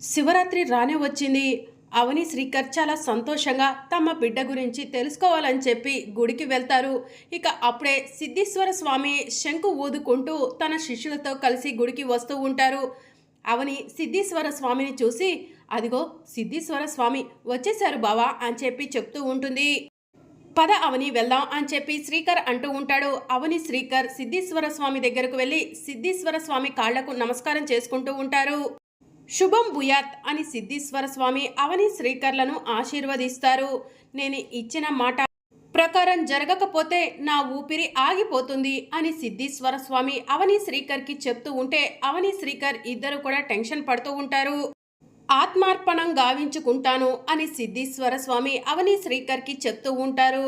శివరాత్రి రానే వచ్చింది. అవని శ్రీకర్ చాలా సంతోషంగా తమ బిడ్డ గురించి తెలుసుకోవాలని చెప్పి గుడికి వెళ్తారు. ఇక అప్పుడే సిద్ధేశ్వర స్వామి శంకు ఊదుకుంటూ తన శిష్యులతో కలిసి గుడికి వస్తూ ఉంటారు. అవని సిద్ధేశ్వర స్వామిని చూసి అదిగో సిద్ధేశ్వర స్వామి వచ్చేశారు బావా అని చెప్పి చెప్తూ ఉంటుంది. పద అవని వెళ్దాం అని చెప్పి శ్రీకర్ అంటూ ఉంటాడు. అవని శ్రీకర్ సిద్ధేశ్వర స్వామి దగ్గరకు వెళ్ళి సిద్ధేశ్వర స్వామి కాళ్ళకు నమస్కారం చేసుకుంటూ ఉంటారు. శుభం భూయాత్ అని సిద్ధేశ్వర స్వామి అవని శ్రీకర్లను ఆశీర్వదిస్తారు. నేను ఇచ్చిన మాట ప్రకారం జరగకపోతే నా ఊపిరి ఆగిపోతుంది అని సిద్ధేశ్వర స్వామి అవని శ్రీకర్కి చెప్తూ ఉంటే అవని శ్రీకర్ ఇద్దరు కూడా టెన్షన్ పడుతూ ఉంటారు. ఆత్మార్పణం గావించుకుంటాను అని సిద్ధేశ్వర స్వామి అవని శ్రీకర్కి చెప్తూ ఉంటారు.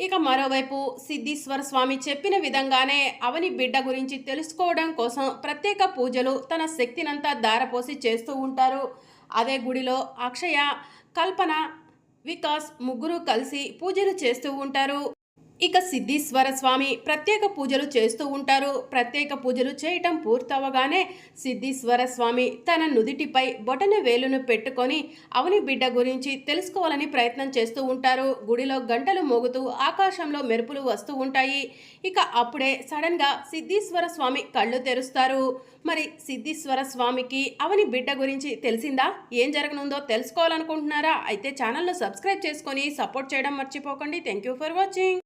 ఇక మరోవైపు సిద్ధేశ్వర స్వామి చెప్పిన విధంగానే అవని బిడ్డ గురించి తెలుసుకోవడం కోసం ప్రత్యేక పూజలు తన శక్తినంతా దారపోసి చేస్తూ ఉంటారు. అదే గుడిలో అక్షయ కల్పన వికాస్ ముగ్గురు కలిసి పూజలు చేస్తూ ఉంటారు. ఇక సిద్ధేశ్వర స్వామి ప్రత్యేక పూజలు చేస్తూ ఉంటారు. ప్రత్యేక పూజలు చేయటం పూర్తవగానే సిద్ధేశ్వర స్వామి తన నుదిటిపై బొటన వేలును పెట్టుకొని అవని బిడ్డ గురించి తెలుసుకోవాలని ప్రయత్నం చేస్తూ ఉంటారు. గుడిలో గంటలు మోగుతూ ఆకాశంలో మెరుపులు వస్తూ ఉంటాయి. ఇక అప్పుడే సడన్గా సిద్ధేశ్వర స్వామి కళ్ళు తెరుస్తారు. మరి సిద్ధేశ్వర స్వామికి అవని బిడ్డ గురించి తెలిసిందా? ఏం జరగనుందో తెలుసుకోవాలనుకుంటున్నారా? అయితే ఛానల్ను సబ్స్క్రైబ్ చేసుకొని సపోర్ట్ చేయడం మర్చిపోకండి. Thank you for watching.